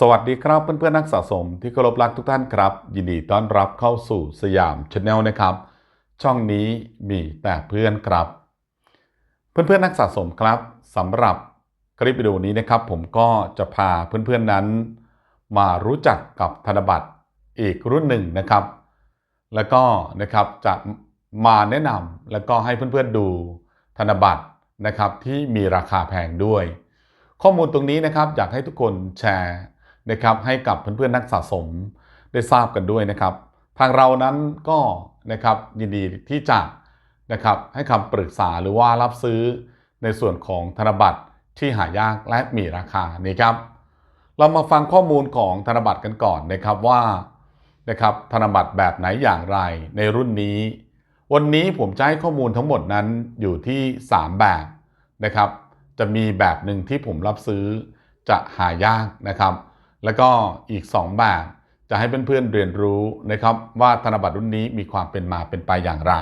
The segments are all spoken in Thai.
สวัสดีครับเพื่อนๆนักสะสมที่เคารพรักทุกท่านครับ ยินดีต้อนรับเข้าสู่สยามชาแนลนะครับ ช่องนี้มีแต่เพื่อนครับ เพื่อนๆนักสะสมครับสำหรับคลิปวิดีโอนี้นะครับ ผมก็จะพาเพื่อนๆนั้น มารู้จักกับธนบัตรอีกรุ่นหนึ่งนะครับ แล้วก็นะครับจะมาแนะนำแล้วก็ให้เพื่อนๆดูธนบัตรนะครับที่มีราคาแพงด้วย ข้อมูลตรงนี้นะครับอยากให้ทุกคนแชร์ นะครับให้กับเพื่อนๆนักสะสมได้ทราบกันด้วยนะครับ ทางเรานั้นก็นะครับยินดีที่จะนะครับให้คำปรึกษาหรือว่ารับซื้อในส่วนของธนบัตรที่หายากและมีราคานี่ครับ เรามาฟังข้อมูลของธนบัตรกันก่อนนะครับว่านะครับธนบัตรแบบไหนอย่างไรในรุ่นนี้ วันนี้ผมจะให้ข้อมูลทั้งหมดนั้นอยู่ที่ 3 แบบนะครับ จะมีแบบหนึ่งที่ผมรับซื้อจะหายากนะครับ แล้วก็อีก 2 แบบ จะให้เพื่อนๆเรียนรู้นะครับว่าธนบัตรรุ่นนี้มีความเป็นมาเป็นไปอย่างไร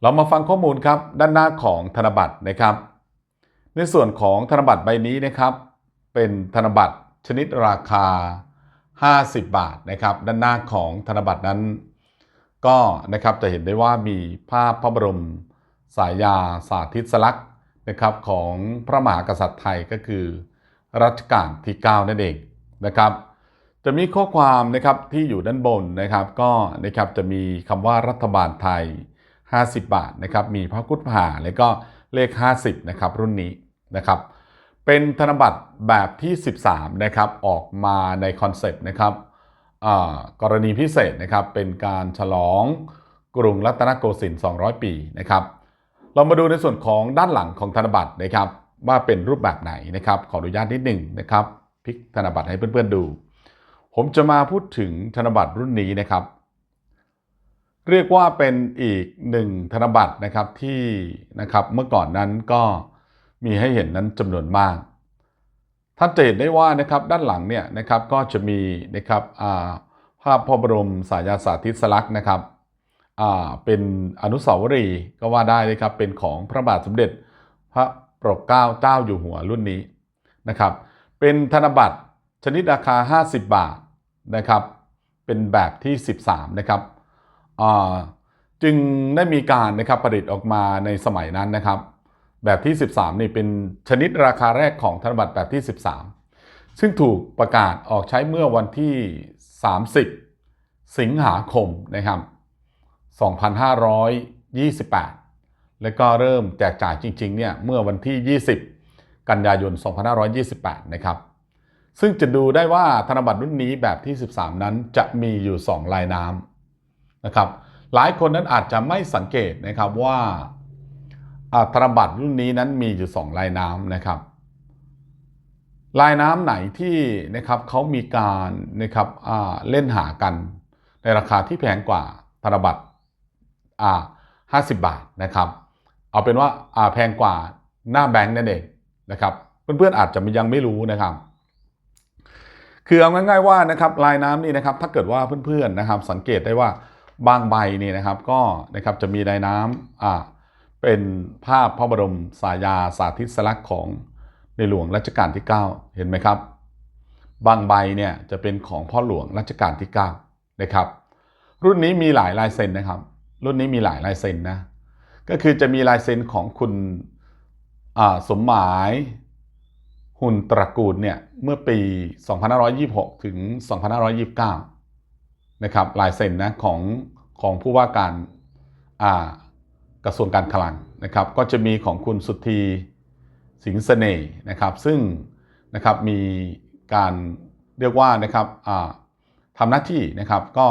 เรามาฟังข้อมูลครับด้านหน้าของธนบัตรนะครับ ในส่วนของธนบัตรใบนี้นะครับ เป็นธนบัตรชนิดราคา 50 บาทนะครับ ด้านหน้าของธนบัตรนั้น ก็นะครับจะเห็นได้ว่ามีภาพพระบรมสายาสาธิสลักษณ์นะครับของพระมหากษัตริย์ไทยก็คือ รัชกาลที่ 9 นั่นเองนะครับ จะมีข้อความนะครับที่อยู่ด้านบนนะครับก็นะครับจะมีคำว่ารัฐบาลไทย 50 บาทนะครับมีพระกุฏผ่าแล้วก็เลข 50นะครับรุ่นนี้นะครับ เป็นธนบัตรแบบที่ 13นะครับออกมาในคอนเซปต์นะครับกรณีพิเศษนะครับเป็นการฉลองกรุงรัตนโกสินทร์ 200 ปีนะครับ เรามาดูในส่วนของด้านหลังของธนบัตรนะครับ ว่าเป็นรูปแบบไหนนะครับขออนุญาตนิดหนึ่งนะครับพลิกธนบัตรให้เพื่อนๆดู ผมจะมาพูดถึงธนบัตรรุ่นนี้นะครับ เรียกว่าเป็นอีกหนึ่งธนบัตรนะครับที่นะครับเมื่อก่อนนั้นก็มีให้เห็นนั้นจำนวนมากท่านจะเห็นได้ว่านะครับด้านหลังเนี่ยนะครับก็จะมีนะครับาภาพพระบรมสายาสาธิสลักษณ์นะครับเป็นอนุสาวรีย์ก็ว่าได้นะครับเป็นของพระบาทสมเด็จพระ ปกเก้าเจ้าอยู่หัวรุ่นนี้นะครับ เป็นธนบัตรชนิดราคา 50 บาทนะครับ เป็นแบบที่ 13 นะครับจึงได้มีการนะครับผลิตออกมาในสมัยนั้นนะครับ แบบที่ 13 นี่เป็นชนิดราคาแรกของธนบัตรแบบที่ 13 ซึ่งถูกประกาศออกใช้เมื่อวันที่ 30 สิงหาคมนะครับ 2528 แล้วก็เริ่มแจกจ่ายจริงๆเนี่ยเมื่อวันที่ 20 กันยายน 2528 นะครับ ซึ่งจะดูได้ว่าธนบัตรรุ่นนี้แบบที่ 13 นั้นจะมีอยู่ 2 ลายน้ำนะครับ หลายคนนั้นอาจจะไม่สังเกตนะครับว่าธนบัตรรุ่นนี้นั้นมีอยู่ 2 ลายน้ำนะครับ ลายน้ำไหนที่นะครับเขามีการนะครับเล่นหากันในราคาที่แพงกว่าธนบัตร50 บาทนะครับ เอาเป็นว่าอ่าแพงกว่าหน้าแบงค์นั่นเองนะครับ เพื่อนๆอาจจะยังไม่รู้นะครับ คือเอาง่ายๆว่านะครับลายน้ำนี่นะครับ ถ้าเกิดว่าเพื่อนๆนะครับ สังเกตได้ว่าบางใบนี่นะครับก็นะครับจะมีลายน้ำอ่าเป็นภาพพระบรมสายาสาธิสลักษณ์ของในหลวงรัชกาลที่ 9 เห็นไหมครับ บางใบเนี่ยจะเป็นของพ่อหลวงรัชกาลที่ 9 นะครับ รุ่นนี้มีหลายลายเซ็นนะครับ รุ่นนี้มีหลายลายเซ็นนะ ก็คือจะมีลายเซ็นของคุณสมหมายหุ่นตระกูลเนี่ยเมื่อปี 2526 ถึง 2529 นะครับลายเซ็นนะของของผู้ว่าการกระทรวงการคลังนะครับก็จะมีของคุณสุธีสิงห์เสน่ห์นะครับซึ่งนะครับมีการเรียกว่านะครับทำหน้าที่นะครับก็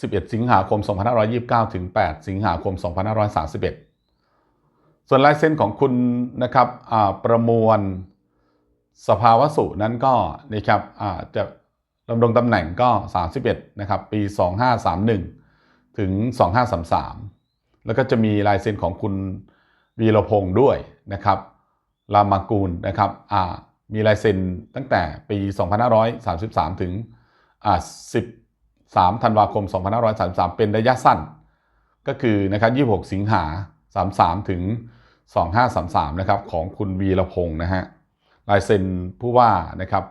11 สิงหาคม 2529 ถึง 8 สิงหาคม 2531 ส่วนลายเซ็นของคุณนะครับประมวลสภาวสุนั้นก็นะครับจะดำรงตำแหน่งก็ 31 นะครับ ปี 2531 ถึง 2533 แล้วก็จะมีลายเซ็นของคุณวีรพงศ์ด้วยนะครับรามากูลนะครับมีลายเซ็นตั้งแต่ปี 2533 ถึงอ่า13ธันวาคม 2533 เป็นระยะสั้น ก็คือนะครับ26 สิงหา 33 ถึง 2533 นะครับของคุณวีรพงศ์นะฮะลายเซ็นผู้ว่านะครับ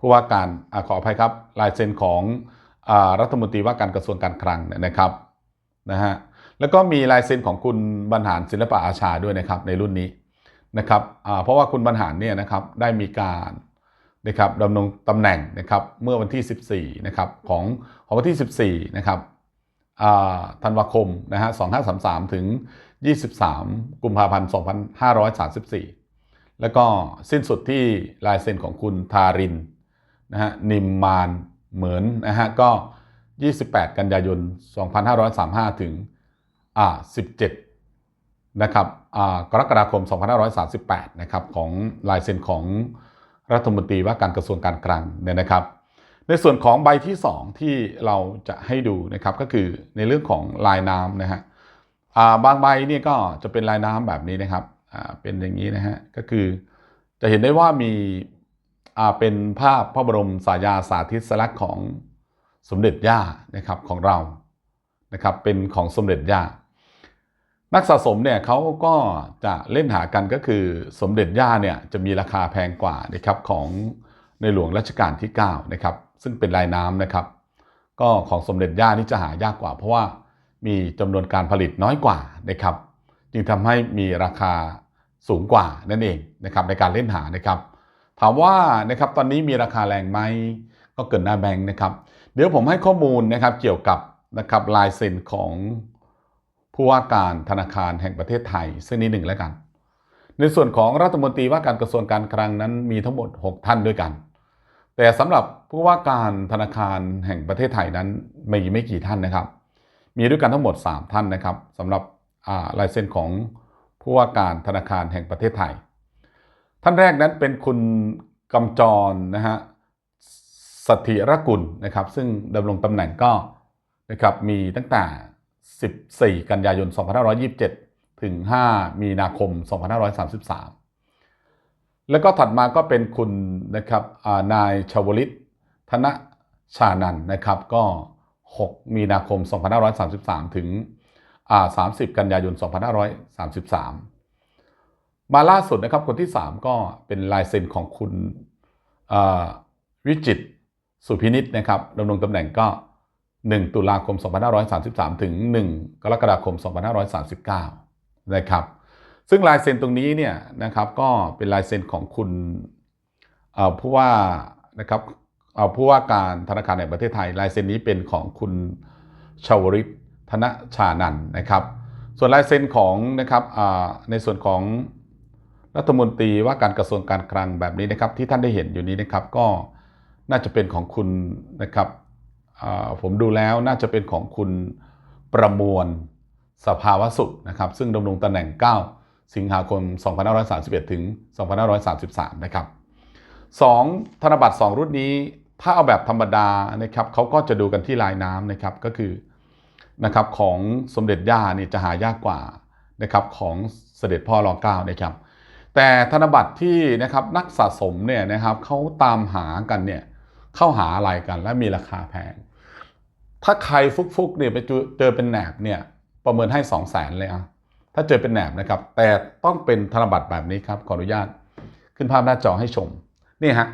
ผู้ว่าการอขออภัยครับลายเซ็นของอรัฐมนตรีว่าการกระทรวงการคลังนะครับนะฮะแล้วก็มีลายเซ็นของคุณบรรหารศิลปะอาชาด้วยนะครับในรุ่นนี้นะครับเพราะว่าคุณบรรหารเนี่ยนะครับได้มีการ นะครับดำรงตำแหน่งนะครับเมื่อวันที่ 14นะครับของของวันที่ 14นะครับธันวาคมนะฮะ2533 ถึง 23 กุมภาพันธ์ 2534 แล้วก็สิ้นสุดที่ลายเซ็นของคุณทารินนะฮะนิมมานเหมือนนะฮะก็ 28 กันยายน 2535 ถึงอ่า17 นะครับอ่ากรกฎาคม 2538 นะครับของลายเซ็นของ รัฐมนตรีว่าการกระทรวงการคลังเนี่ยนะครับ ในส่วนของใบที่ 2 ที่เราจะให้ดูนะครับก็คือในเรื่องของลายน้ำนะฮะาบางใบเนี่ยก็จะเป็นลายน้ำแบบนี้นะครับเป็นอย่างนี้นะฮะก็คือจะเห็นได้ว่ามีาเป็นภาพพระบรมสายาสาธิตสลักษณ์ของสมเด็จย่านะครับของเรานะครับเป็นของสมเด็จย่า นักสะสมเนี่ยเขาก็จะเล่นหากันก็คือสมเด็จย่าเนี่ยจะมีราคาแพงกว่านะครับของในหลวงรัชกาลที่9นะครับซึ่งเป็นลายน้ำนะครับ ก็ของสมเด็จย่านี่จะหายากกว่า เพราะว่ามีจำนวนการผลิตน้อยกว่านะครับ จึงทำให้มีราคาสูงกว่านั่นเองนะครับในการเล่นหานะครับ ถามว่านะครับตอนนี้มีราคาแรงไหมก็เกินหน้าแบงค์นะครับ เดี๋ยวผมให้ข้อมูลนะครับเกี่ยวกับนะครับลายเซ็นของ ผู้ว่าการธนาคารแห่งประเทศไทย ซึ่งนี้หนึ่งแล้วกัน ในส่วนของรัฐมนตรีว่าการกระทรวงการคลังนั้นมีทั้งหมด 6 ท่านด้วยกัน แต่สำหรับผู้ว่าการธนาคารแห่งประเทศไทยนั้นมีไม่กี่ท่านนะครับ มีด้วยกันทั้งหมด 3 ท่านนะครับสำหรับาลายเซ็นของผู้ว่าการธนาคารแห่งประเทศไทย ท่านแรกนั้นเป็นคุณกำจรนะฮะสถิรกุลนะครับ ซึ่งดำรงตำแหน่งก็นะครับมีตั้งแต่ 14 กันยายน 2527 ถึง 5 มีนาคม 2533 แล้วก็ถัดมาก็เป็นคุณนะครับานายชาวลิต ธนชานันนะครับ ก็ 6 มีนาคม 2533 ถึง 30 กันยายน 2533 มาล่าสุดนะครับ คนที่ 3 ก็เป็นลายเซ็นของคุณวิจิตสุพินิษนะครับดำรงตำแหน่งก็ 1 ตุลาคม 2533 ถึง 1 กรกฎาคม 2539 นะครับ ซึ่งลายเซ็นตรงนี้เนี่ยนะครับก็เป็นลายเซ็นของคุณผู้ว่านะครับผู้ว่าการธนาคารแห่งประเทศไทย ลายเซ็นนี้เป็นของคุณชาวริตธนชานันนะครับ ส่วนลายเซ็นของนะครับในส่วนของรัฐมนตรีว่าการกระทรวงการคลังแบบนี้นะครับที่ท่านได้เห็นอยู่นี้นะครับก็น่าจะเป็นของคุณนะครับ ผมดูแล้วน่าจะเป็นของคุณประมวลสภาวสุขนะครับ ซึ่งดำรงตำแหน่ง 9 สิงหาคม 2531 ถึง 2533 นะครับ 2 ธนบัตร 2 รุ่นนี้ถ้าเอาแบบธรรมดานะครับเขาก็จะดูกันที่ลายน้ำนะครับก็คือนะครับของสมเด็จย่านี่จะหายากกว่านะครับของเสด็จพ่อรอเก้านะครับแต่ธนบัตรที่นะครับนักสะสมเนี่ยนะครับเขาตามหากันเนี่ย เข้าหาอะไรกัน และมีราคาแพง ถ้าใครฟุกๆเนี่ยไปเจอเป็นแหนบเนี่ยประเมินให้ 2 0 0แสนเลยอะถ้าเจอเป็นแหนบนะครับ แต่ต้องเป็นธนบัตรแบบนี้ครับ ขออนุญาต ขึ้นภาพหน้าจอให้ชม นี่ฮะ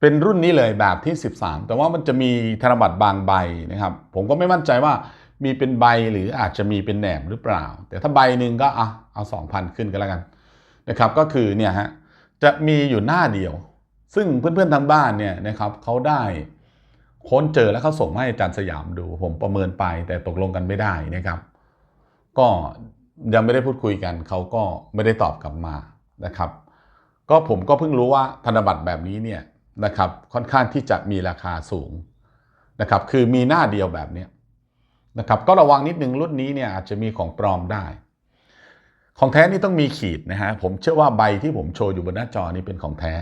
เป็นรุ่นนี้เลยแบบที่ 13 แต่ว่ามันจะมีธนบัตรบางใบนะครับ ผมก็ไม่มั่นใจว่ามีเป็นใบหรืออาจจะมีเป็นแหนบหรือเปล่า แต่ถ้าใบหนึ่งก็อะเอา 2,000 ขึ้นก็แล้วกันนะครับ ก็คือเนี่ยฮะ จะมีอยู่หน้าเดียว ซึ่งเพื่อนๆทางบ้านเนี่ยนะครับเขาได้ค้นเจอแล้วเขาส่งมาให้อาจารย์สยามดู ผมประเมินไปแต่ตกลงกันไม่ได้นะครับ ก็ยังไม่ได้พูดคุยกันเขาก็ไม่ได้ตอบกลับมานะครับ ก็ผมก็เพิ่งรู้ว่าธนบัตรแบบนี้เนี่ยนะครับค่อนข้างที่จะมีราคาสูงนะครับ คือมีหน้าเดียวแบบนี้นะครับ ก็ระวังนิดนึงรุ่นนี้เนี่ยอาจจะมีของปลอมได้ ของแท้นี่ต้องมีขีดนะฮะผมเชื่อว่าใบที่ผมโชว์อยู่บนหน้าจอนี้เป็นของแท้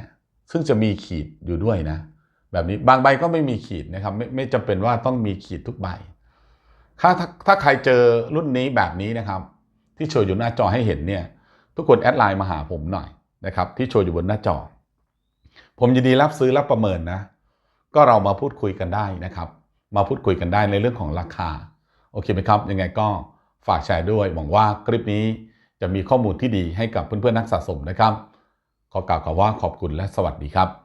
ซึ่งจะมีขีดอยู่ด้วยนะ แบบนี้บางใบก็ไม่มีขีดนะครับ ไม่ไม่จำเป็นว่าต้องมีขีดทุกใบถ้าถ้าถ้าใครเจอรุ่นนี้แบบนี้นะครับ ที่โชว์อยู่หน้าจอให้เห็นเนี่ย ทุกคนแอดไลน์มาหาผมหน่อยนะครับ ที่โชว์อยู่บนหน้าจอ ผมยินดีรับซื้อรับประเมินนะ ก็เรามาพูดคุยกันได้นะครับ มาพูดคุยกันได้ในเรื่องของราคา โอเคไหมครับ ยังไงก็ฝากแชร์ด้วยหวังว่าคลิปนี้จะมีข้อมูลที่ดีให้กับเพื่อนๆนักสะสมนะครับ ขอกล่าวคำว่าขอบคุณและสวัสดีครับ